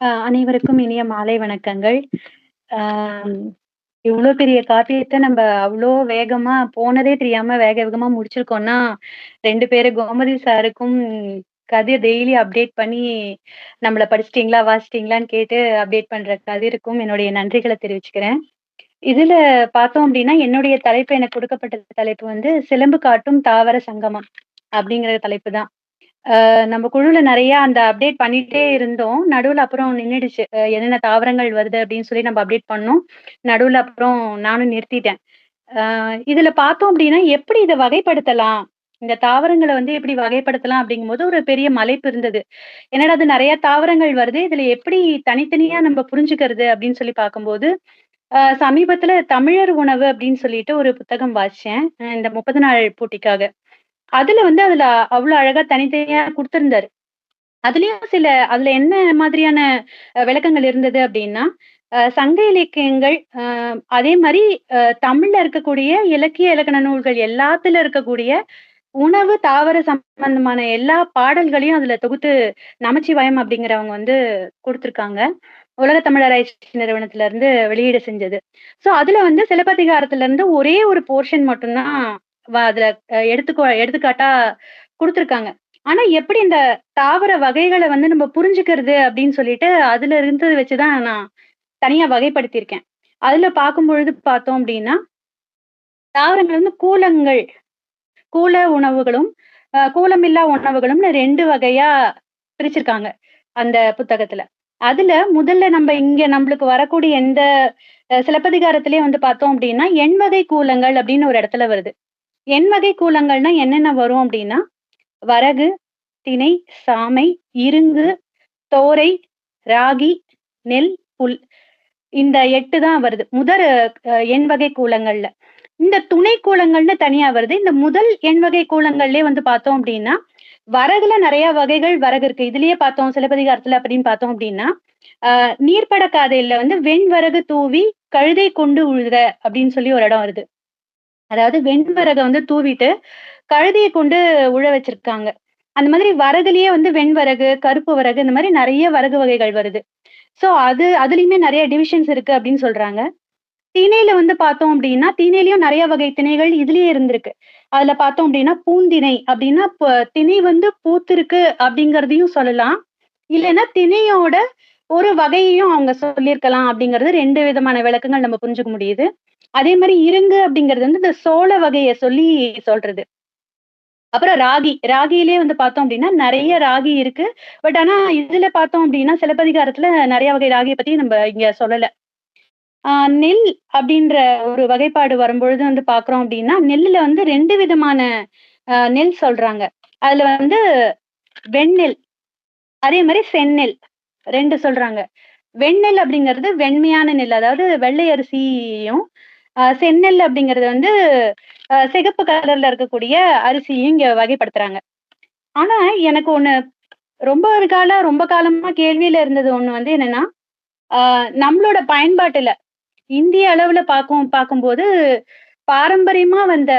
அனைவருக்கும் இனிய மாலை வணக்கங்கள். ஆஹ் இவ்வளவு பெரிய காப்பியத்தை நம்ம அவ்வளோ வேகமா போனதே தெரியாம வேக வேகமா முடிச்சிருக்கோம்னா, ரெண்டு பேரு கோமதி சாருக்கும் கதிர் டெய்லி அப்டேட் பண்ணி, நம்மள படிச்சிட்டீங்களா வாசிச்சிட்டீங்களான்னு கேட்டு அப்டேட் பண்ற கதிருக்கும் என்னுடைய நன்றிகளை தெரிவிச்சுக்கிறேன். இதுல பார்த்தோம் அப்படின்னா என்னுடைய தலைப்பு எனக்கு கொடுக்கப்பட்ட தலைப்பு வந்து "சிலம்பு காட்டும் தாவர சங்கமம்" அப்படிங்கிற தலைப்பு தான். நம்ம குழுல நிறைய அந்த அப்டேட் பண்ணிட்டே இருந்தோம். நடுவுல அப்புறம் நின்னுடுச்சு. என்னென்ன தாவரங்கள் வருது அப்படின்னு சொல்லி நம்ம அப்டேட் பண்ணோம். நடுவுல அப்புறம் நானும் நிறுத்திட்டேன். இதுல பார்த்தோம் அப்படின்னா எப்படி இதை வகைப்படுத்தலாம்? இந்த தாவரங்களை வந்து எப்படி வகைப்படுத்தலாம் அப்படிங்கும்போது ஒரு பெரிய மலைப்பு இருந்தது. என்னடா அது நிறைய தாவரங்கள் வருது. இதுல எப்படி தனித்தனியா நம்ம புரிஞ்சுக்கிறது அப்படின்னு சொல்லி பார்க்கும்போது, சமீபத்துல தமிழர் உணவு அப்படின்னு சொல்லிட்டு ஒரு புத்தகம் வாசிச்சேன். இந்த 30 நாள் போட்டிக்காக. அதுல வந்து அதுல அவ்வளவு அழகா தனித்தனியா குடுத்திருந்தாரு. அதுலயும் சில அதுல என்ன மாதிரியான விளக்கங்கள் இருந்தது அப்படின்னா சங்க இலக்கியங்கள், அதே மாதிரி தமிழ்ல இருக்கக்கூடிய இலக்கிய இலக்கண நூல்கள் எல்லாத்துல இருக்கக்கூடிய உணவு, தாவர சம்பந்தமான எல்லா பாடல்களையும் அதுல தொகுத்து நமச்சிவாயம் அப்படிங்கிறவங்க வந்து கொடுத்திருக்காங்க உலக தமிழராய்ச்சி நிறுவனத்துல இருந்து வெளியீடு செஞ்சது. சோ அதுல வந்து சிலப்பதிகாரத்துல இருந்து ஒரே ஒரு போர்ஷன் மட்டும்தான் அதுல எடுத்துக்கோ எடுத்துக்காட்டா கொடுத்துருக்காங்க ஆனா எப்படி இந்த தாவர வகைகளை வந்து நம்ம புரிஞ்சுக்கிறது அப்படின்னு சொல்லிட்டு, அதுல இருந்தத வச்சுதான் நான் தனியா வகைப்படுத்தியிருக்கேன். அதுல பார்க்கும்பொழுது பார்த்தோம் அப்படின்னா தாவரங்கள் வந்து கூலங்கள், கூல உணவுகளும், கூலமில்லா உணவுகளும்னு ரெண்டு வகையா பிரிச்சிருக்காங்க, அந்த புத்தகத்துல. அதுல முதல்ல நம்ம இங்க நம்மளுக்கு வரக்கூடிய எந்த அ சிலப்பதிகாரத்திலேயே வந்து பார்த்தோம் அப்படின்னா எண்வகை கூலங்கள் அப்படின்னு ஒரு இடத்துல வருது. எண்வகை கூலங்கள்னா என்னென்ன வரும் அப்படின்னா வரகு, திணை சாமை, இருங்கு, தோரை, ராகி, நெல், புல். இந்த எட்டு தான் வருது. முதல் எண் வகை கூலங்கள்ல. இந்த துணை கூலங்கள்னு தனியா வருது. இந்த முதல் எண் வகை கூலங்கள்லயே வந்து பார்த்தோம் அப்படின்னா வரகுல நிறைய வகைகள் வரகு இருக்கு. இதுலயே பார்த்தோம் சிலப்பதிகாரத்துல அப்படின்னு பார்த்தோம் அப்படின்னா ஆஹ் நீர்ப்பட காதையில வந்து "வெண்வரகு தூவி கழுதை கொண்டு உழுத" அப்படின்னு சொல்லி ஒரு இடம் வருது. அதாவது வெண்வரக வந்து தூவிட்டு, கழுதியை கொண்டு உழ வச்சிருக்காங்க. அந்த மாதிரி வரகுலயே வந்து வெண்வரகு, கருப்பு வரகு இந்த மாதிரி நிறைய வரகு வகைகள் வருது. ஸோ அது அதுலயுமே நிறைய டிவிஷன்ஸ் இருக்கு அப்படின்னு சொல்றாங்க. திணையில வந்து பார்த்தோம் அப்படின்னா திணையிலயும் நிறைய வகை திணைகள் இதுலயே இருந்திருக்கு. அதுல பார்த்தோம் அப்படின்னா பூந்திணை அப்படின்னா திணை வந்து பூத்திருக்கு அப்படிங்கிறதையும் சொல்லலாம். இல்லைன்னா திணையோட ஒரு வகையையும் அவங்க சொல்லியிருக்கலாம் அப்படிங்கிறது ரெண்டு விதமான விளக்கங்கள் நம்ம புரிஞ்சுக்க முடியுது. அதே மாதிரி இருங்கு அப்படிங்கிறது வந்து இந்த சோள வகையை சொல்லி சொல்றது. அப்புறம் ராகி. ராகியிலேயே வந்து பார்த்தோம் அப்படின்னா நிறைய ராகி இருக்கு. பட் ஆனா இதுல பார்த்தோம் அப்படின்னா சிலப்பதிகாரத்துல நிறைய வகை ராகிய பத்தி நம்ம இங்க சொல்லல. ஆஹ் நெல் அப்படின்ற ஒரு வகைப்பாடு வரும்பொழுது வந்து பாக்குறோம் அப்படின்னா நெல்லுல வந்து ரெண்டு விதமான நெல் சொல்றாங்க. அதுல வந்து வெண்ணெல், அதே மாதிரி செந்நெல் ரெண்டு சொல்றாங்க. வெண்ணெல் அப்படிங்கிறது வெண்மையான நெல். அதாவது வெள்ளை அரிசியும், செந்நெல் அப்படிங்கறது வந்து சிகப்பு கலர்ல இருக்கக்கூடிய அரிசியும் இங்க வகைப்படுத்துறாங்க. ஆனா எனக்கு ஒண்ணு ரொம்ப ஒரு கால ரொம்ப காலமா கேள்வியில இருந்தது ஒண்ணு வந்து என்னன்னா, நம்மளோட பயன்பாட்டுல இந்திய அளவுல பார்க்கும் பார்க்கும்போது, பாரம்பரியமா வந்த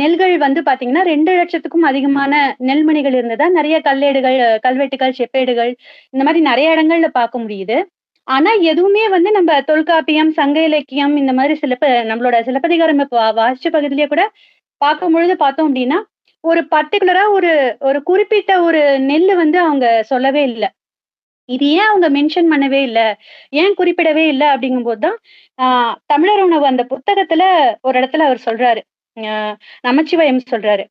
நெல்கள் வந்து பார்த்தீங்கன்னா, 2,00,000த்துக்கும் அதிகமான நெல்மணிகள் இருந்ததா நிறைய கல்லேடுகள், கல்வெட்டுகள், செப்பேடுகள் இந்த மாதிரி நிறைய இடங்கள்ல பார்க்க முடியுது. ஆனா எதுவுமே வந்து நம்ம தொல்காப்பியம், சங்க இலக்கியம் இந்த மாதிரி சிலப்ப நம்மளோட சிலப்பதிகாரம் இப்ப வாசிச்ச பகுதியிலேயே கூட பார்க்கும்பொழுது பார்த்தோம் அப்படின்னா ஒரு பர்டிகுலரா ஒரு ஒரு குறிப்பிட்ட ஒரு நெல்லு வந்து அவங்க சொல்லவே இல்ல. இது ஏன் அவங்க மென்ஷன் பண்ணவே இல்ல? ஏன் குறிப்பிடவே இல்ல? அப்படிங்கும்போது தான், ஆஹ் தமிழர் உணவு அந்த புத்தகத்துல ஒரு இடத்துல அவர் சொல்றாரு. அ நமச்சிவாயம் சொல்றாரு.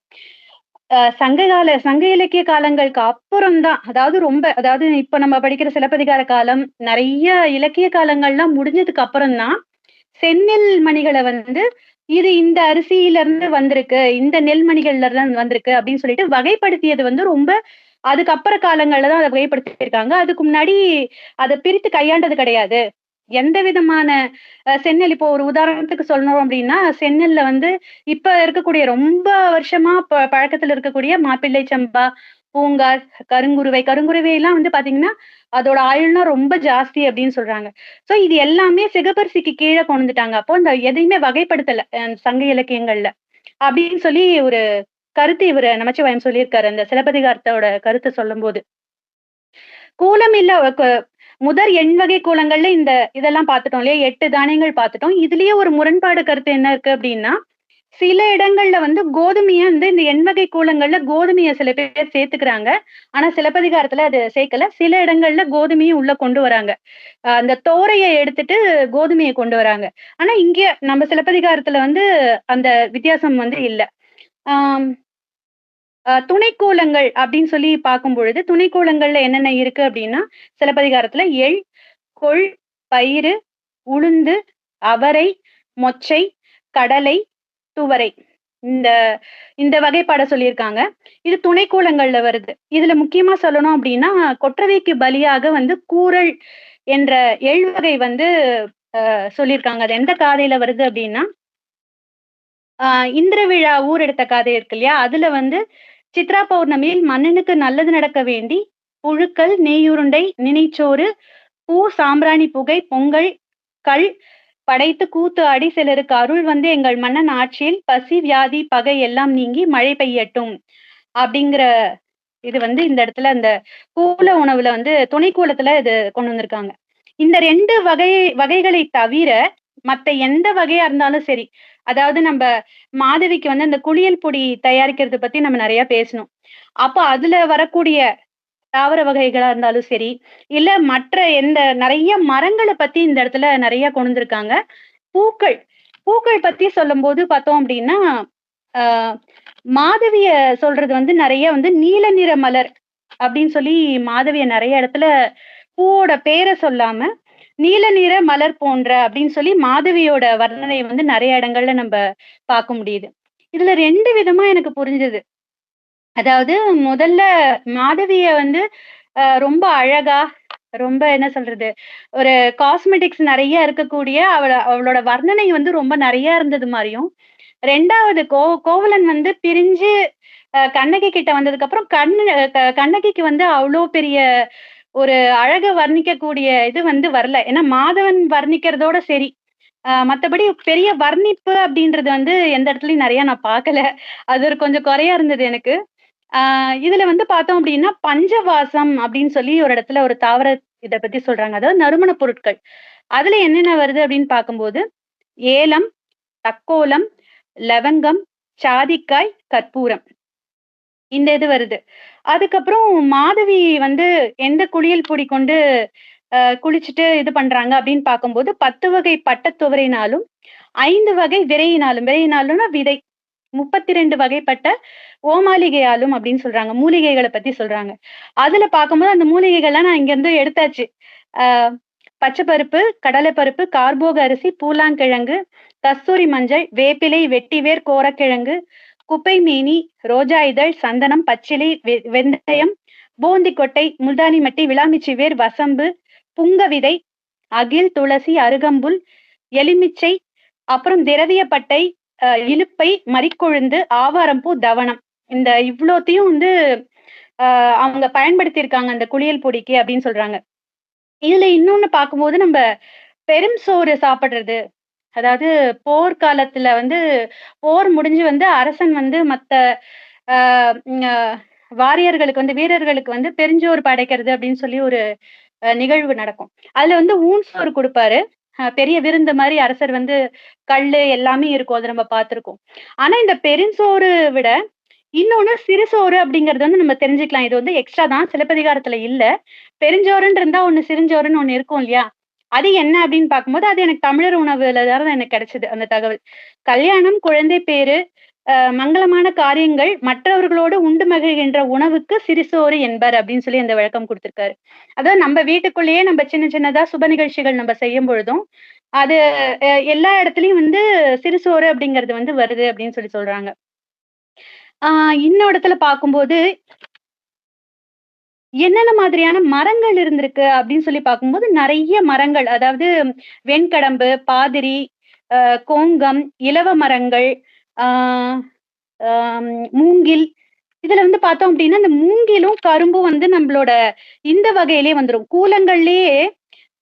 சங்ககால சங்க இலக்கிய காலங்களுக்கு அப்புறம் தான், அதாவது ரொம்ப அதாவது இப்ப நம்ம படிக்கிற சிலப்பதிகார காலம், நிறைய இலக்கிய காலங்கள்லாம் முடிஞ்சதுக்கு அப்புறம் தான், செந்நெல் மணிகளை வந்து, இது இந்த அரிசியில இருந்து வந்திருக்கு. இந்த நெல்மணிகள்ல இருந்து வந்திருக்கு அப்படின்னு சொல்லிட்டு வகைப்படுத்தியது வந்து ரொம்ப அதுக்கப்புற காலங்கள்ல தான் அதை வகைப்படுத்தியிருக்காங்க. அதுக்கு முன்னாடி அதை பிரித்து கையாண்டது கிடையாது. எந்த விதமான சென்னல் செந்நெல் இப்போ ஒரு உதாரணத்துக்கு சொல்லணும் அப்படின்னா சென்னல்ல வந்து இப்ப இருக்கக்கூடிய ரொம்ப வருஷமா ப பழக்கத்துல இருக்கக்கூடிய மாப்பிள்ளை சம்பா, பூங்கார், கருங்குருவை கருங்குருவை எல்லாம் வந்து பாத்தீங்கன்னா அதோட ஆயுள்னா ரொம்ப ஜாஸ்தி அப்படின்னு சொல்றாங்க. சோ இது எல்லாமே சிகப்பரிசிக்கு கீழே கொண்டுட்டாங்க அப்போ இந்த எதையுமே வகைப்படுத்தல சங்க இலக்கியங்கள்ல. அப்படின்னு சொல்லி ஒரு கருத்து இவர் நமச்சிவாயம் சொல்லியிருக்காரு. அந்த சிலப்பதிகாரத்தோட கருத்த சொல்லும்போது. கூலம் இல்ல முதற் எண் வகை கூலங்கள்ல இந்த இதெல்லாம் பார்த்துட்டோம் இல்லையா? எட்டு தானியங்கள் பார்த்துட்டோம் இதுலயே ஒரு முரண்பாடு கருத்து என்ன இருக்கு அப்படின்னா சில இடங்கள்ல வந்து கோதுமைய வந்து இந்த எண் வகை கூலங்கள்ல கோதுமைய சில பேர் சேர்த்துக்கிறாங்க. ஆனா சிலப்பதிகாரத்துல அது சேர்க்கல. சில இடங்கள்ல கோதுமையும் உள்ள கொண்டு வராங்க. அந்த தோரையை எடுத்துட்டு கோதுமையை கொண்டு வராங்க. ஆனா இங்க நம்ம சிலப்பதிகாரத்துல வந்து அந்த வித்தியாசம் வந்து இல்லை. ஆஹ் துணைக்கோலங்கள் அப்படின்னு சொல்லி பார்க்கும் பொழுது துணைக்கோலங்கள்ல என்னென்ன இருக்கு அப்படின்னா சிலப்பதிகாரத்துல எள் கொள் பயிறு உளுந்து அவரை மொச்சை கடலை துவரை. இந்த இந்த வகைப்பாட சொல்லியிருக்காங்க. இது துணைக்கோலங்கள்ல வருது. இதுல முக்கியமா சொல்லணும் அப்படின்னா கொற்றவைக்கு பலியாக வந்து கூரல் என்ற எள் வகை வந்து சொல்லியிருக்காங்க. அது எந்த காதையில வருது அப்படின்னா ஆஹ் இந்திர விழா ஊர் எடுத்த காதை இருக்கு இல்லையா? அதுல வந்து சித்ரா பௌர்ணமியில் மன்னனுக்கு நல்லது நடக்க வேண்டி புழுக்கள் நெய்யுருண்டை நினைச்சோறு பூ சாம்பிராணி புகை பொங்கல் கல் படைத்து கூத்து ஆடி சிலருக்கு அருள் வந்து எங்கள் மன்னன் ஆட்சியில் பசி வியாதி பகை எல்லாம் நீங்கி மழை பெய்யட்டும். அப்படிங்கிற இது வந்து இந்த இடத்துல அந்த கூல உணவுல வந்து துணை கூலத்துல இது கொண்டு வந்திருக்காங்க. இந்த ரெண்டு வகை வகைகளை தவிர மத்த எந்த வகையா இருந்தாலும் சரி அதாவது நம்ம மாதவிக்கு வந்து அந்த குளியல் பொடி தயாரிக்கிறது பத்தி நம்ம நிறைய பேசணும். அப்போ அதுல வரக்கூடிய தாவர வகைகளா இருந்தாலும் சரி இல்ல மற்ற எந்த நிறைய மரங்களை பத்தி இந்த இடத்துல நிறைய கொண்டிருக்காங்க பூக்கள் பூக்கள் பத்தி சொல்லும் போது பார்த்தோம் அப்படின்னா மாதவிய சொல்றது வந்து நிறைய வந்து நீல நிற மலர் அப்படின்னு சொல்லி மாதவிய நிறைய இடத்துல பூவோட பேரை சொல்லாம நீல நிற மலர் போன்ற அப்படின்னு சொல்லி மாதவியோட வர்ணனை வந்து நிறைய இடங்கள்ல நம்ம பார்க்க முடியுது. இதுல ரெண்டு விதமா எனக்கு புரிஞ்சது. அதாவது முதல்ல மாதவிய வந்து அஹ் ரொம்ப அழகா ரொம்ப என்ன சொல்றது ஒரு காஸ்மெட்டிக்ஸ் நிறைய இருக்கக்கூடிய அவள அவளோட வர்ணனை வந்து ரொம்ப நிறைய இருந்தது மாதிரியும் ரெண்டாவது கோ கோவலன் வந்து பிரிஞ்சு கண்ணகி கிட்ட வந்ததுக்கு அப்புறம் கண்ணு கண்ணகிக்கு வந்து அவ்வளோ பெரிய ஒரு அழக வர்ணிக்கக்கூடிய இது வந்து வரல. ஏன்னா மாதவன் வர்ணிக்கிறதோட சரி. ஆஹ் பெரிய வர்ணிப்பு அப்படின்றது வந்து எந்த இடத்துலயும் நிறைய நான் பார்க்கல. அது ஒரு கொஞ்சம் குறையா இருந்தது எனக்கு. ஆஹ் இதுல வந்து பார்த்தோம் அப்படின்னா பஞ்சவாசம் அப்படின்னு சொல்லி ஒரு இடத்துல ஒரு தாவர இதை பத்தி சொல்றாங்க. அதாவது நறுமண பொருட்கள். அதுல என்னென்ன வருது அப்படின்னு பார்க்கும்போது ஏலம் தக்கோலம் லவங்கம் சாதிக்காய் கற்பூரம். இந்த இது வருது. அதுக்கப்புறம் மாதவி வந்து எந்த குளியல் பொடி கொண்டு குளிச்சுட்டு இது பண்றாங்க அப்படின்னு பார்க்கும்போது பத்து வகை பட்டத்துவரையினாலும் ஐந்து வகை விரையினாலும் விரையினாலும்னா விதை முப்பத்தி ரெண்டு வகைப்பட்ட ஓமாளிகையாலும் அப்படின்னு சொல்றாங்க மூலிகைகளை பத்தி சொல்றாங்க. அதுல பார்க்கும்போது அந்த மூலிகைகள்லாம் நான் இங்க இருந்து எடுத்தாச்சு. ஆஹ் பச்சைப்பருப்பு கடலைப்பருப்பு கார்போக அரிசி பூலாங்கிழங்கு கஸ்தூரி மஞ்சள் வேப்பிலை வெட்டிவேர் கோரக்கிழங்கு குப்பை மேனி ரோஜா இதழ் சந்தனம் பச்சிலை வெ- வெந்தயம் போந்திக்கொட்டை முல்தானி மட்டி விளாமிச்சி வேர் வசம்பு புங்க விதை அகில் துளசி அருகம்புல் எலுமிச்சை அப்புறம் திரவியப்பட்டை அஹ், இலுப்பை மறிக்கொழுந்து ஆவாரம்பூ தவனம் இந்த இவ்வளோத்தையும் வந்து ஆஹ் அவங்க பயன்படுத்தியிருக்காங்க அந்த குளியல் பொடிக்கு அப்படின்னு சொல்றாங்க. இதுல இன்னொன்னு பார்க்கும்போது நம்ம பெரும் சோறு சாப்பிடுறது அதாவது போர்க்காலத்துல வந்து போர் முடிஞ்சு வந்து அரசன் வந்து மத்த வாரியர்களுக்கு வந்து வீரர்களுக்கு வந்து பெருஞ்சோறு படைக்கிறது அப்படின்னு சொல்லி ஒரு நிகழ்வு நடக்கும். அதுல வந்து ஊன் சோறு கொடுப்பாரு. பெரிய விருந்து மாதிரி அரசர் வந்து கல்லு எல்லாமே இருக்கும். அதை நம்ம பார்த்திருக்கோம். ஆனா இந்த பெருஞ்சோறு விட இன்னொன்னு சிறுசோறு அப்படிங்கறது வந்து நம்ம தெரிஞ்சுக்கலாம். இது வந்து எக்ஸ்ட்ரா தான். சிலப்பதிகாரத்துல இல்ல. பெருஞ்சோறுன்னு இருந்தா ஒண்ணு சிறுஞ்சோறுன்னு ஒண்ணு இருக்கும் இல்லையா? அது என்ன அப்படின்னு பார்க்கும்போது அது எனக்கு தமிழர் உணவுல தான் எனக்கு கிடைச்சது அந்த தகவல். கல்யாணம் குழந்தை பேரு அஹ், மங்களமான காரியங்கள் மற்றவர்களோடு உண்டு மகிழ்கின்ற உணவுக்கு சிறுசோறு என்பர் அப்படின்னு சொல்லி அந்த விளக்கம் கொடுத்திருக்காரு. அதாவது நம்ம வீட்டுக்குள்ளேயே நம்ம சின்ன சின்னதா சுப நிகழ்ச்சிகள் நம்ம செய்யும் பொழுதும் அது அஹ், எல்லா இடத்துலயும் வந்து சிறுசோறு அப்படிங்கிறது வந்து வருது அப்படின்னு சொல்லி சொல்றாங்க. ஆஹ் இன்னொரு இடத்துல பார்க்கும்போது என்னென்ன மாதிரியான மரங்கள் இருந்திருக்கு அப்படின்னு சொல்லி பார்க்கும்போது நிறைய மரங்கள் அதாவது வெண்கடம்பு பாதிரி ஆஹ் கோங்கம் இலவ மரங்கள் ஆஹ் மூங்கில். இதுல வந்து பார்த்தோம் அப்படின்னா இந்த மூங்கிலும் கரும்பும் வந்து நம்மளோட இந்த வகையிலே வந்துரும். கூலங்கள்லயே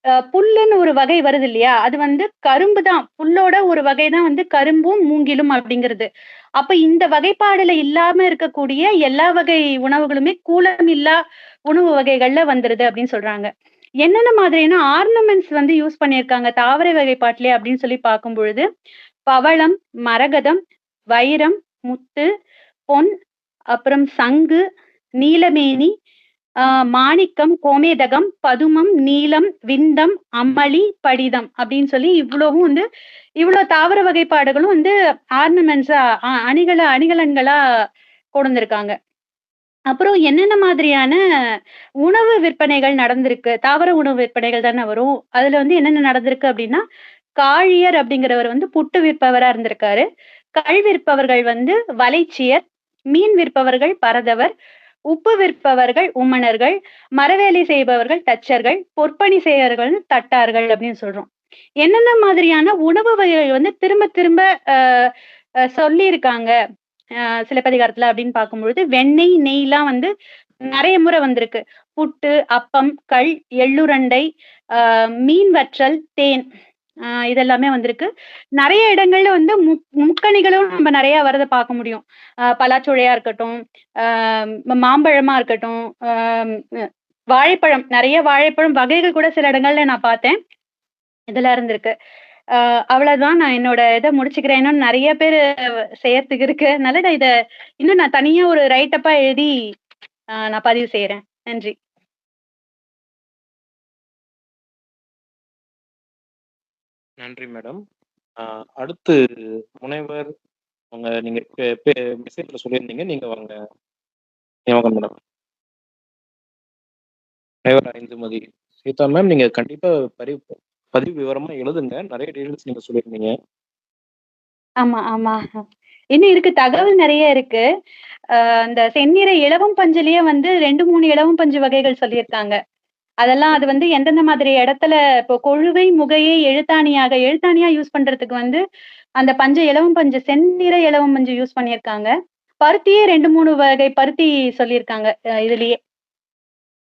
அஹ், புல்லுன்னு ஒரு வகை வருது இல்லையா? அது வந்து கரும்பு தான். புல்லோட ஒரு வகை தான் வந்து கரும்பும் மூங்கிலும் அப்படிங்கிறது. அப்ப இந்த வகைப்பாடுல இல்லாம இருக்கக்கூடிய எல்லா வகை உணவுகளுமே கூலம் இல்லா உணவு வகைகள்ல வந்துருது அப்படின்னு சொல்றாங்க. என்னென்ன மாதிரியான ஆர்னமெண்ட்ஸ் வந்து யூஸ் பண்ணியிருக்காங்க? தாவர வகைப்பாட்டிலே அப்படின்னு சொல்லி பார்க்கும் பொழுது பவளம் மரகதம் வைரம் முத்து பொன் அப்புறம் சங்கு நீலமேனி ஆஹ் மாணிக்கம் கோமேதகம் பதுமம் நீலம் விந்தம் அம்மளி படிதம் அப்படின்னு சொல்லி இவ்வளவும் வந்து இவ்வளவு தாவர வகைப்பாடுகளும் வந்து ஆர்னமெண்ட்ஸா அணிகள அணிகலன்களா கொண்டிருக்காங்க அப்புறம் என்னென்ன மாதிரியான உணவு விற்பனைகள் நடந்திருக்கு? தாவர உணவு விற்பனைகள் தானே வரும். அதுல வந்து என்னென்ன நடந்திருக்கு அப்படின்னா காழியர் அப்படிங்கிறவர் வந்து புட்டு விற்பவரா இருந்திருக்காரு. கள் விற்பவர்கள் வந்து வலைச்சியர் மீன் விற்பவர்கள் பரதவர் உப்பு விற்பவர்கள் உம்மனர்கள் மரவேலை செய்பவர்கள் தச்சர்கள் பொற்பணி செய்யவர்கள் தட்டார்கள் அப்படின்னு சொல்றோம். என்னென்ன மாதிரியான உணவு வகைகள் வந்து திரும்ப திரும்ப ஆஹ் ஆஹ் சொல்லியிருக்காங்க? சிலப்பதிகாரத்துல அப்படின்னு பார்க்கும்பொழுது வெண்ணெய் நெய்லாம் வந்து நிறைய முறை வந்திருக்கு. புட்டு அப்பம் கள் எள்ளுரண்டை ஆஹ் மீன் வற்றல் தேன் ஆஹ் இதெல்லாமே வந்திருக்கு. நிறைய இடங்கள்ல வந்து முக் முக்கணிகளும் நம்ம நிறைய வரதை பார்க்க முடியும். ஆஹ் பலாச்சுழையா இருக்கட்டும் ஆஹ் மாம்பழமா இருக்கட்டும் ஆஹ் வாழைப்பழம் நிறைய வாழைப்பழம் வகைகள் கூட சில இடங்கள்ல நான் பார்த்தேன். இதெல்லாம் இருந்திருக்கு. அவ்வளவுதான். நான் என்னோட இதை முடிச்சுக்கிறேன். இன்னும் நிறைய பேர் செய்யறதுக்கு இருக்கு. நான் இதை இன்னும் நான் தனியா ஒரு ரைட்டப்பா எழுதி நான் பதிவு செய்யறேன் நன்றி. நன்றி மேடம். அடுத்து முனைவர் அவங்க நீங்க மெசேஜ்ல சொல்லியிருந்தீங்க. நீங்க வாங்க. ஞாபகம் மேடம். முனைவர் ஐந்துமதி சீதா மேம் நீங்க கண்டிப்பா பதிவு பதிவு விவரமா எழுதுங்க. நிறைய டீடைல்ஸ் நீங்க சொல்லியிருந்தீங்க. ஆமா ஆமா. இன்னும் இருக்கு. தகவல் நிறைய இருக்கு. ஆஹ் அந்த செந்நிற இலவம் பஞ்சுலயே வந்து ரெண்டு மூணு இலவம் பஞ்சு வகைகள் சொல்லியிருக்காங்க. அதெல்லாம் அது வந்து எந்தெந்த மாதிரி இடத்துல இப்போ கொழுவை முகையை எழுத்தாணியாக எழுத்தாணியா யூஸ் பண்றதுக்கு வந்து அந்த பஞ்சு இலவம் பஞ்சு செந்நிற இலவம் பஞ்சு யூஸ் பண்ணியிருக்காங்க. பருத்தியே ரெண்டு மூணு வகை பருத்தி சொல்லியிருக்காங்க அஹ் இதுலயே.